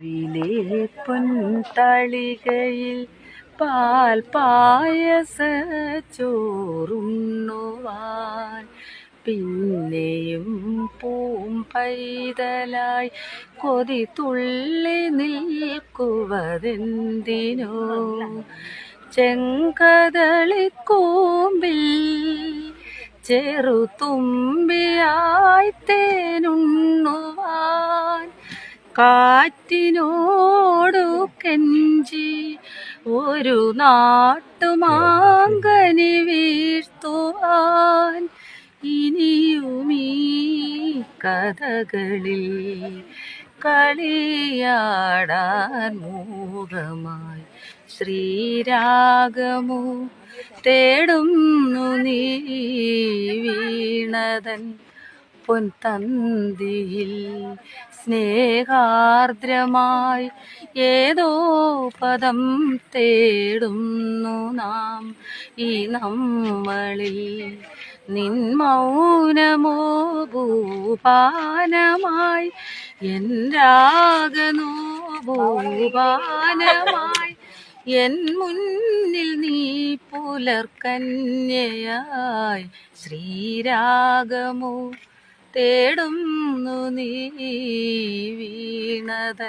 വിലേ പൊൻതളികയിൽ പാൽ പായസ ചോറുണ്ണുവാൻ പിന്നെയും പൂം പൈതലായി കൊതി തുള്ളി നിൽക്കുവതെന്തിനോ? ചെങ്കതളിക്കൂമ്പിൽ ചെറുതുമ്പിയായി കാറ്റിനോടു കെഞ്ചി ഒരു നാട്ടുമാങ്കനി വീഴ്ത്തുവാൻ ഇനിയുമീ കഥകളിൽ കളിയാടാൻ മൂകമായി ശ്രീരാഗമോ തേടുന്നു നീ വീണതൻ. പൊൻതന്തിയിൽ സ്നേഹാർദ്രമായി ഏതോ പദം തേടുന്നു നാം ഈ നമ്മളിൽ. നിൻ മൗനമോ ഭൂപാനമായി എൻ രാഗനോ ഭൂപാനമായി എൻ മുന്നിൽ നീ പുലർക്കന്യയായി. ശ്രീരാഗമോ തേടുന്നു നീ വീണതൻ.